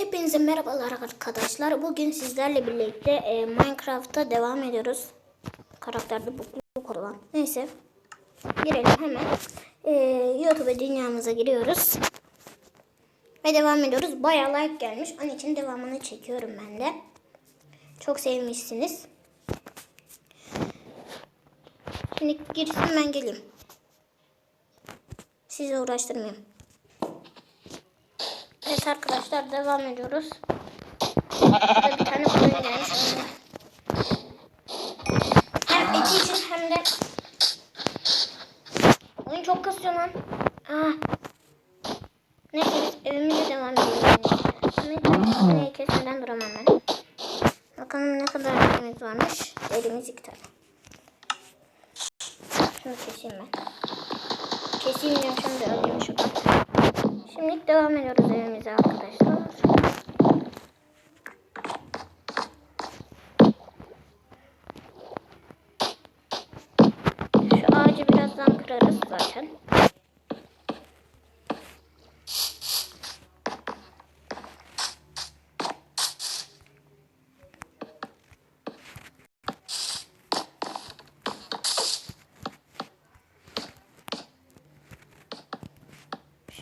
Hepinize merhabalar arkadaşlar. Bugün sizlerle birlikte e, Minecraft'ta devam ediyoruz. Karakterde bukluk olan. Neyse. Girelim hemen. E, YouTube dünyamıza giriyoruz. Ve devam ediyoruz. Bayağı like gelmiş. Onun için devamını çekiyorum ben de. Çok sevmişsiniz. Şimdi girsin ben geleyim. Sizi uğraştırmayayım. Evet arkadaşlar devam ediyoruz. Burada bir tane koyun gelmiş. Hem eti için hem de oyun çok kasıyor lan. Aa. Neyse biz evimize devam edelim. Şimdi kesmeden duramam ben. Bakalım ne kadar elimiz varmış. Elimiz iki tane. Şunu keseyim ben. Keseyim diyorum şimdi. Şimdi devam ediyoruz evimize arkadaşlar.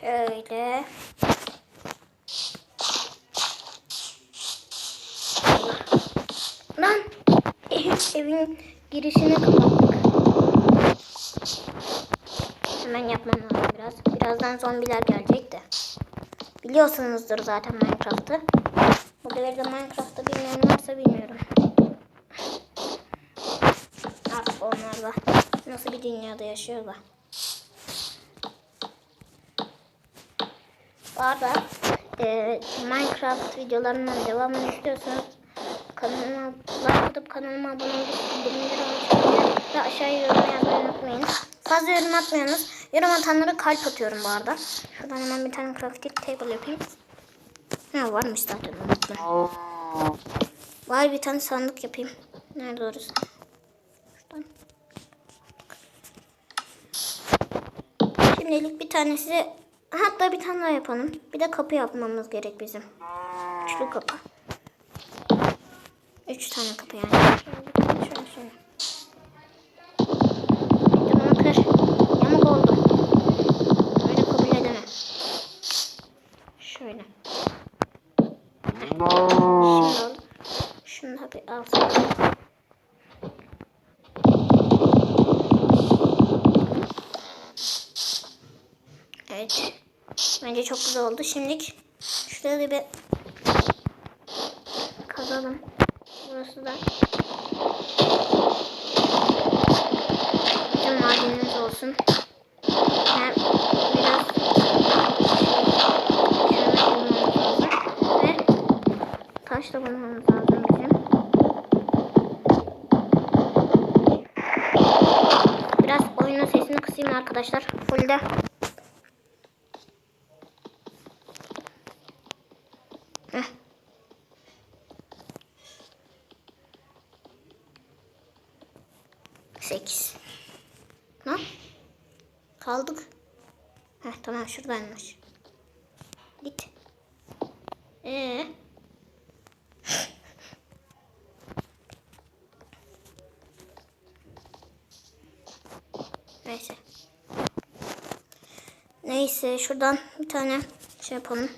Şöyle. Lan evin girişini kapattık. Hemen yapmam lazım biraz. Birazdan zombiler gelecek de. Biliyorsunuzdur zaten Minecraft'ı. Bu devirde Minecraft'ı bilmeyen varsa bilmiyorum. Artık onlar da nasıl bir dünyada yaşıyorlar. Bu arada e, Minecraft videolarının devamını istiyorsanız kanalıma like atıp kanalıma abone olup bildirimleri açmayı ve aşağıya yorum yazmayı unutmayın. Fazla yorum atmayanız yorum atanlara kalp atıyorum bu arada. Şuradan hemen bir tane crafting table yapayım. Ha varmış zaten unutma. Var bir tane sandık yapayım. Nerede orası? Şuradan. Şimdilik bir tanesi hatta bir tane daha yapalım. Bir de kapı yapmamız gerek bizim. Üçlü kapı. Üç tane kapı yani. Şöyle, şöyle. Bir de. Evet. Bence çok güzel oldu. Şimdi şurada bir kazalım. Burası da bizim madenimiz olsun. Hem biraz ve taş da bulmamız lazım bizim. Biraz oyunun sesini kısayım arkadaşlar. Full de 8. Lan. Kaldık. Heh tamam şuradaymış. Git. Ee. Neyse. Neyse şuradan bir tane şey yapalım.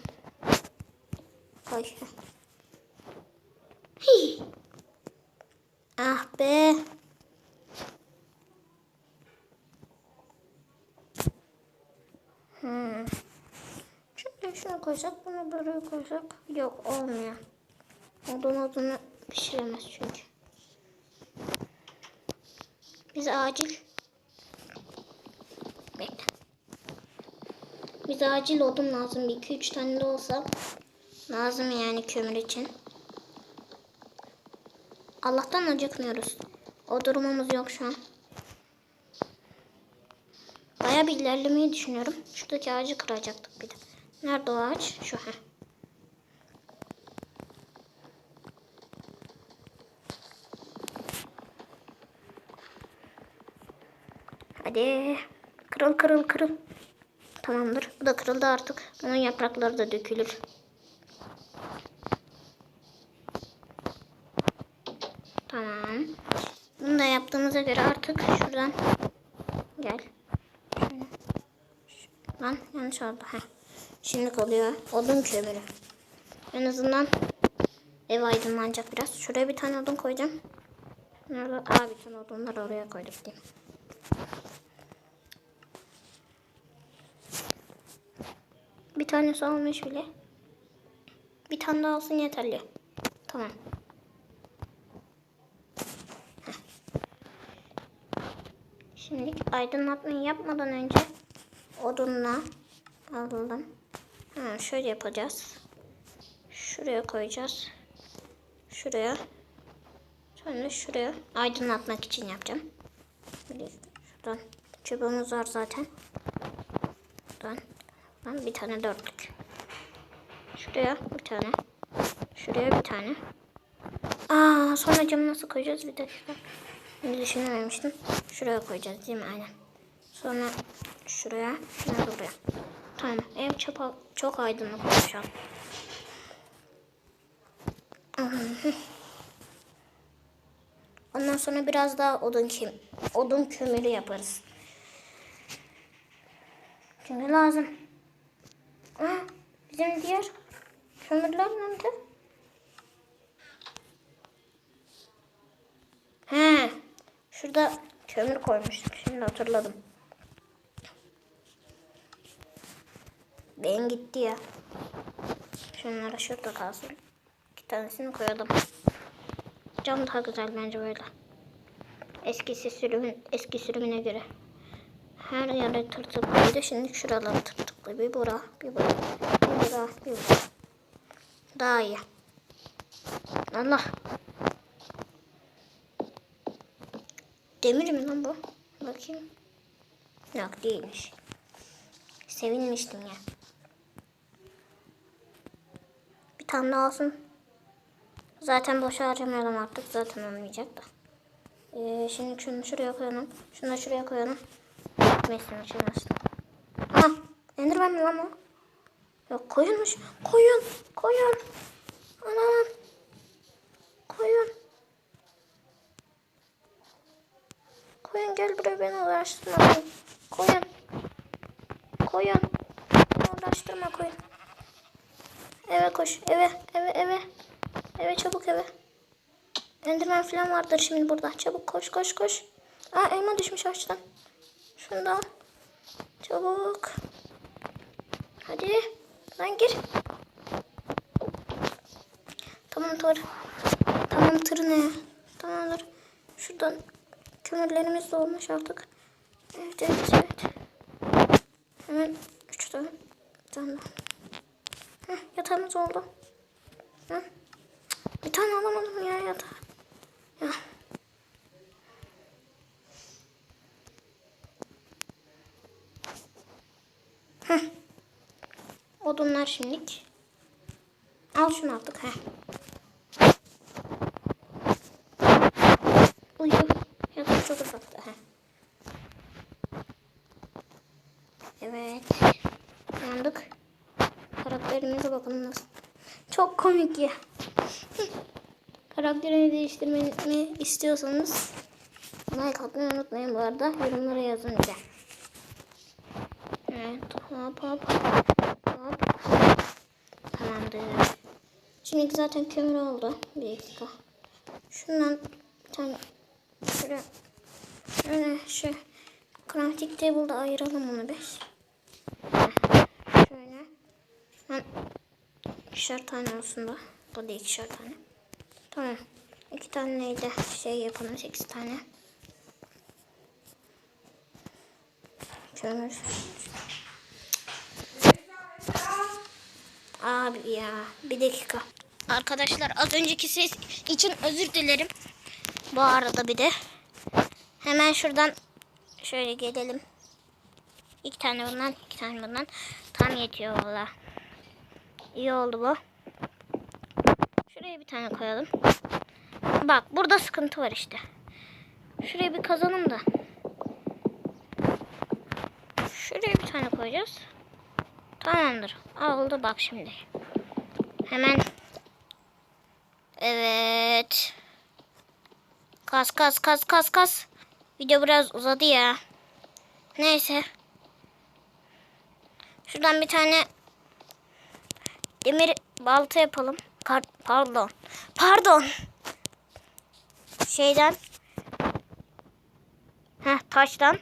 Koy. Koysak, bunu böyle koysak. Yok olmuyor. Odun odunu pişiremez çünkü. Bize acil. Bekle. Bize acil odun lazım. 2-3 tane de olsa lazım yani kömür için. Allah'tan acıkmıyoruz. O durumumuz yok şu an. Bayağı bir ilerlemeyi düşünüyorum. Şuradaki ağacı kıracaktık bir de. Nerede o ağaç? Şu ha. Hadi. Kırıl kırıl kırıl. Tamamdır. Bu da kırıldı artık. Bunun yaprakları da dökülür. Tamam. Bunu da yaptığımıza göre artık şuradan gel. Lan yanlış oldu. Heh. Şimdi oluyor. Odun kömürü. En azından ev aydınlanacak biraz. Şuraya bir tane odun koyacağım. Nerede? Aa tane odunları oraya koyduk diyeyim. Bir tanesi olmuş bile. Bir tane daha olsun yeterli. Tamam. Heh. Şimdi aydınlatmayı yapmadan önce odunla alalım. Ha, şöyle yapacağız. Şuraya koyacağız. Şuraya. Sonra şuraya aydınlatmak için yapacağım. Şuradan çubuğumuz var zaten. Buradan, buradan bir tane dörtlük. Şuraya bir tane. Şuraya bir tane. Aa, sonra camı nasıl koyacağız bir dakika. Şimdi düşünememiştim. Şuraya koyacağız değil mi? Aynen. Sonra şuraya, şuna buraya. Tamam. Ev çok, çok aydınlık an. Ondan sonra biraz daha odun kim odun kömürü yaparız. Şimdi lazım. Aa, bizim diğer kömürler nerede? He, şurada kömür koymuştuk. Şimdi hatırladım. Benim gitti ya. Şunlara şurada kalsın. İki tanesini koyalım. Cam daha güzel bence böyle. Eskisi sürümün eski sürümüne göre. Her yere tırtıklıydı. Şimdi şuralar tırtıklı. Bir bura, bir bura, bir bura, bir bura. Daha iyi. Allah. Demir mi lan bu? Bakayım. Yok değilmiş. Sevinmiştim ya. Tane daha olsun. Zaten boşa harcamayalım artık. Zaten olmayacak da. Ee, şimdi şunu şuraya koyalım. Şunu da şuraya koyalım. Mesin açılmasın. Ha, Enderman mi lan o? Yok koyunmuş. Koyun. Koyun. Anam. Koyun. Koyun gel buraya beni uğraştırma. Koyun. Koyun. Uğraştırma koyun. Eve koş. Eve. Eve. Eve. Eve çabuk eve. Enderman falan vardır şimdi burada. Çabuk koş koş koş. Aa elma düşmüş ağaçtan. Şunu da al. Çabuk. Hadi. Lan gir. Tamam tır. Tamam tır ne? Tamamdır. Şuradan kömürlerimiz de olmuş artık. Evet evet evet. Hemen üç tane. Bir tane daha. Heh, yatağımız oldu. Hı? Bir tane alamadım ya yatağı. Ya. Heh. Odunlar şimdilik. Al şunu artık. Heh. Uyu. Yatak çok uzakta. Heh. Evet. Yandık. Nasıl. Çok komik ya. Karakterimi değiştirmemi istiyorsanız like atmayı unutmayın bu arada. Yorumlara yazın bize. Evet. Hop hop. Hop. Tamamdır. Şimdi zaten kömür oldu. Bir dakika. Şundan bir tane şöyle şöyle şu crafting table'da ayıralım onu beş. Şöyle. Ben ikişer tane olsun da. Bu da ikişer tane. Tamam. İki tane de şey yapalım. Sekiz tane. Kömür. Abi ya. Bir dakika. Arkadaşlar az önceki ses için özür dilerim. Bu arada bir de. Hemen şuradan şöyle gelelim. İki tane bundan, iki tane bundan. Tam yetiyor valla. İyi oldu bu. Şuraya bir tane koyalım. Bak burada sıkıntı var işte. Şuraya bir kazalım da. Şuraya bir tane koyacağız. Tamamdır. Oldu bak şimdi. Hemen. Evet. Kas kas kas kas kas. Video biraz uzadı ya. Neyse. Şuradan bir tane demir balta yapalım. Kar- pardon. Pardon. Şeyden. Heh taştan.